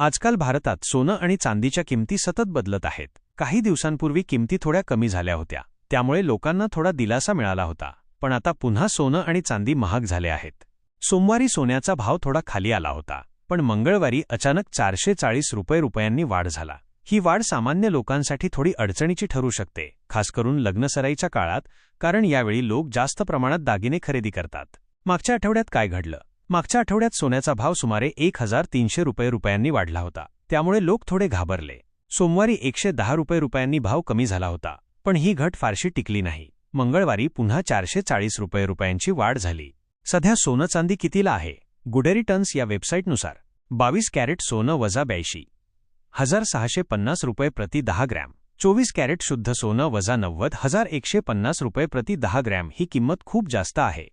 आजकाल भारतात सोनं आणि चांदीच्या किमती सतत बदलत आहेत. काही दिवसांपूर्वी किमती थोड्या कमी झाल्या होत्या. त्यामुळे लोकांना थोडा दिलासा मिळाला होता. पण आता पुन्हा सोनं आणि चांदी महाग झाले आहेत. सोमवारी सोन्याचा भाव थोडा खाली आला होता. पण मंगळवारी अचानक चारशे चाळीस रुपये रुपयांनी वाढ झाला. ही वाढ सामान्य लोकांसाठी थोडी अडचणीची ठरू शकते खास करून लग्नसराईच्या काळात कारण यावेळी लोक जास्त प्रमाणात दागिने खरेदी करतात. मागच्या आठवड्यात काय घडलं? मागच्या आठवड्यात सोन्याचा भाव सुमारे एक हजार तीनशे रुपये रुपयांनी वाढला होता. त्यामुळे लोक थोडे घाबरले. सोमवारी एकशे दहा रुपये रुपयांनी भाव कमी झाला होता. पण ही घट फारशी टिकली नाही. मंगळवारी पुन्हा चारशे चाळीस रुपये रुपयांची वाढ झाली. सध्या सोनं चांदी कितीला आहे? गुडेरी टन्स या वेबसाईटनुसार. बावीस कॅरेट सोनं वजा ब्याऐंशी. हजार सहाशे पन्नास रुपये प्रति दहा ग्रॅम. चोवीस कॅरेट शुद्ध सोनं वजा नव्वद. हजार एकशे पन्नास रुपये प्रति दहा ग्रॅम ही किंमत खूप जास्त आहे.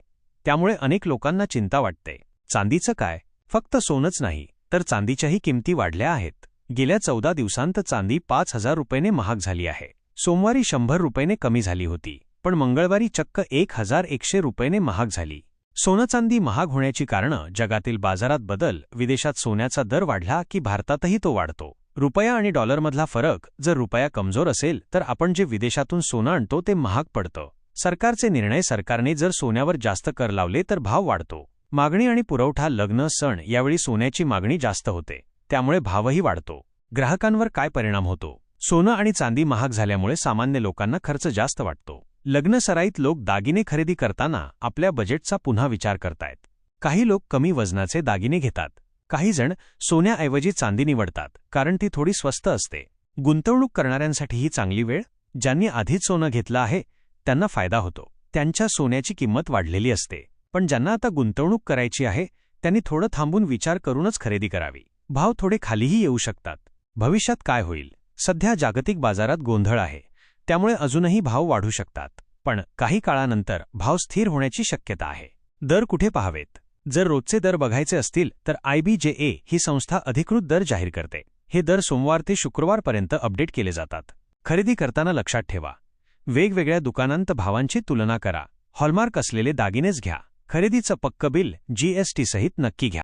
त्यामुळे अनेक लोकांना चिंता वाटते. चांदीचं काय? फक्त सोनंच नाही तर चांदीच्याही किमती वाढल्या आहेत. गेल्या चौदा दिवसांत चांदी पाच हजार रुपयेने महाग झाली आहे. सोमवारी शंभर रुपयेने कमी झाली होती पण मंगळवारी चक्क एक हजार एकशे रुपयेने महाग झाली. सोनं चांदी महाग होण्याची कारणं जगातील बाजारात बदल विदेशात सोन्याचा दर वाढला की भारतातही तो वाढतो. रुपया आणि डॉलरमधला फरक जर रुपया कमजोर असेल तर आपण जे विदेशातून सोनं आणतो ते महाग पडतं. सरकारचे निर्णय सरकारने जर सोन्यावर जास्त कर लावले तर भाव वाढतो. मागणी आणि पुरवठा लग्न सण यावेळी सोन्याची मागणी जास्त होते. त्यामुळे भावही वाढतो. ग्राहकांवर काय परिणाम होतो? सोनं आणि चांदी महाग झाल्यामुळे सामान्य लोकांना खर्च जास्त वाटतो. लग्नसराईत लोक दागिने खरेदी करताना आपल्या बजेटचा पुन्हा विचार करतायत. काही लोक कमी वजनाचे दागिने घेतात. काही जण सोन्याऐवजी चांदी निवडतात कारण ती थोडी स्वस्त असते. गुंतवणूक करणाऱ्यांसाठी ही चांगली वेळ ज्यांनी आधीच सोनं घेतलं आहे त्यांना फायदा होतो. त्यांच्या सोन्याची किंमत वाढलेली असते. पण ज्यांना आता गुंतवणूक करायची आहे त्यांनी थोडं थांबून विचार करूनच खरेदी करावी. भाव थोडे खालीही येऊ शकतात. भविष्यात काय होईल? सध्या जागतिक बाजारात गोंधळ आहे. त्यामुळे अजूनही भाव वाढू शकतात. पण काही काळानंतर भाव स्थिर होण्याची शक्यता आहे. दर कुठे पाहावेत? जर रोजचे दर बघायचे असतील तर आयबीजेए ही संस्था अधिकृत दर जाहीर करते. हे दर सोमवार ते शुक्रवारपर्यंत अपडेट केले जातात. खरेदी करताना लक्षात ठेवा. वेगवेगळ्या दुकानांत भावांची तुलना करा. हॉलमार्क असलेले दागिनेच घ्या. खरेदीचं पक्क बिल जीएसटी सहित नक्की घ्या.